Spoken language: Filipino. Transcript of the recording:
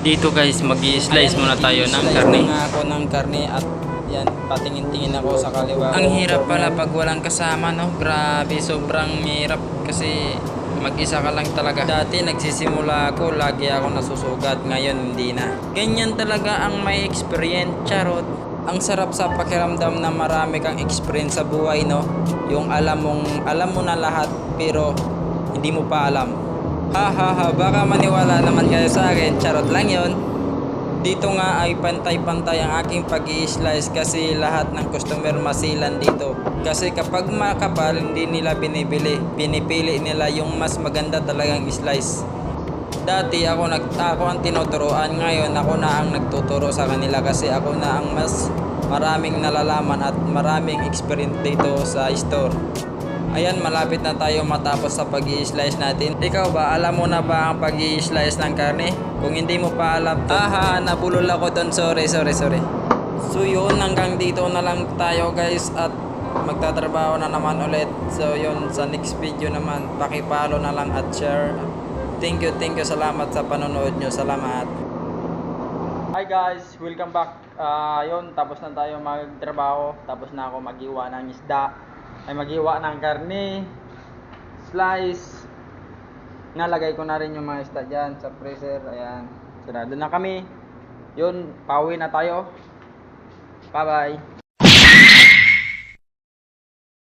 Dito guys, mag-i-slice muna tayo ng Slice karne. muna ako ng karne at yan, patingin-tingin ako sa kaliwa. Ang hirap pala pag walang kasama, no? Grabe, sobrang hirap kasi mag-isa ka lang talaga. Dati nagsisimula ako, lagi ako nasusugat, ngayon hindi na. Ganyan talaga ang may experience, charot. Ang sarap sa pakiramdam na marami kang experience sa buhay, no? Yung alam mong, alam mo na lahat, pero hindi mo pa alam. Ha ha ha, baka maniwala naman kayo sa akin, charot lang yon. Dito nga ay pantay-pantay ang aking pag slice kasi lahat ng customer masilan dito. Kasi kapag makapal, hindi nila binibili. Pinipili nila yung mas maganda talagang slice. Dati ako, nag, ako ang tinuturoan, ngayon ako na ang nagtuturo sa kanila kasi ako na ang mas maraming nalalaman at maraming experience dito sa store. Ayan, malapit na tayo matapos sa pag slice natin. Ikaw ba, alam mo na ba ang pag slice ng karne? Kung hindi mo pa alam to, aha, nabulol ako doon. Sorry, sorry, sorry. So yun, hanggang dito na lang tayo guys at magtatrabaho na naman ulit. So yun, sa next video naman, pakipalo na lang at share. Thank you, thank you. Salamat sa panonood nyo. Salamat. Hi guys, welcome back. Ah, yun, tapos na tayo magtrabaho. Tapos na ako magiwa ng isda. Ay magiwa ng karne. Slice. Nalagay ko na rin yung mga isda dyan sa freezer. Ayan. Sarado na kami. Yun, pauwi na tayo. Bye bye.